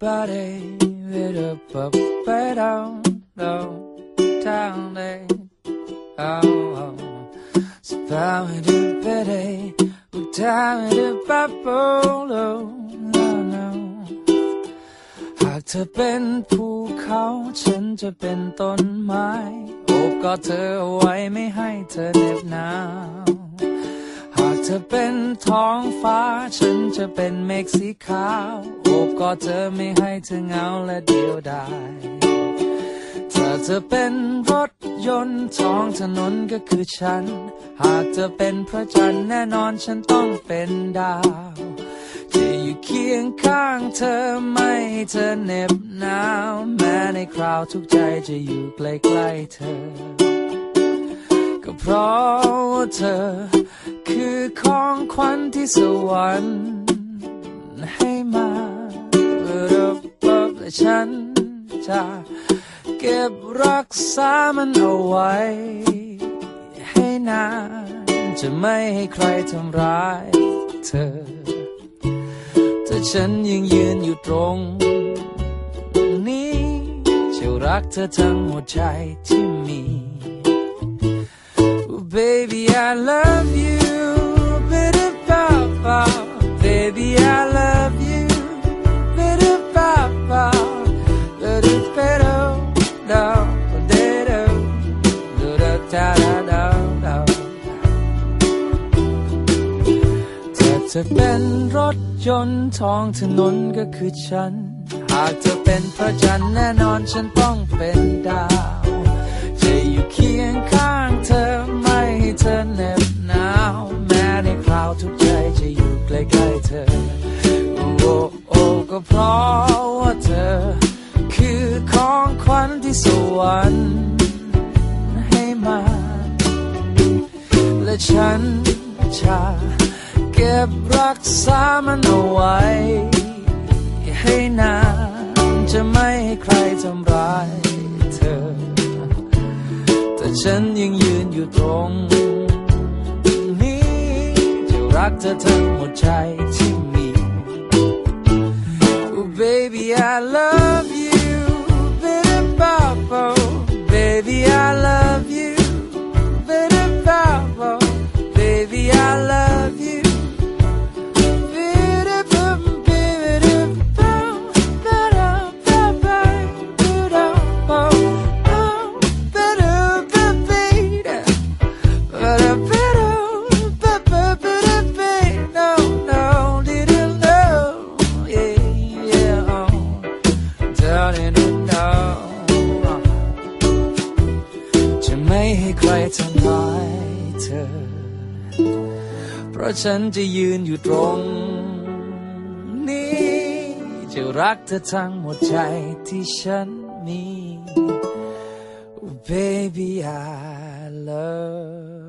body with a puppet down, down, down there. Oh, oh. So power to body, with time to bubble, no, no. หากเธอเป็นภูเขาฉันจะเป็นต้นไม้ โอบกอดเธอเอาไว้ไม่ให้เธอเหน็บหนาว เธอเป็นท้องฟ้า ฉันจะเป็นเมฆสีขาวโอบกอดเธอไม่ให้เธอเหงาและเดียวดายถ้าเธอเป็นรถยนต์ท้องถนนก็คือฉัน หากเธอเป็นพระจันทร์แน่นอนฉันต้องเป็นดาวจะอยู่เคียงข้างเธอไม่ให้เธอเหน็บหนาว แม้ในคราวทุกใจจะอยู่ใกล้ๆเธอ ก็เพราะเธอ คือของขวัญที่สวรรค์ให้มารับรับและฉันจะเก็บรักษามันเอาไว้ ให้นานจะไม่ให้ใครทำร้ายเธอ แต่ฉันยังยืนอยู่ตรงนี้จะรักเธอทั้งหัวใจที่มี Oh, baby, I love you. เธอเป็นรถยนต์ท้องถนนก็คือฉัน หากเธอเป็นพระจันทร์แน่นอนฉันต้องเป็นดาว จะอยู่เคียงข้างเธอไม่ให้เธอเหน็บหนาว แม้ในคราวทุกใจจะอยู่ใกล้ๆเธอ โอ้โอ้ก็เพราะว่าเธอ คือของขวัญที่สวรรค์ให้มา และฉันจะ ก็บรักษามันเอาไว้ให้นานจะไม่ให้ใครทำร้ายเธอ แต่ฉันยังยืนอยู่ตรงนี้ จะรักเธอทั้งหมดใจที่มี Oh baby I love you ให้ใครทำร้ายเธอ เพราะฉันจะยืนอยู่ตรงนี้ จะรักเธอทั้งหมดใจที่ฉันมี Oh, baby I love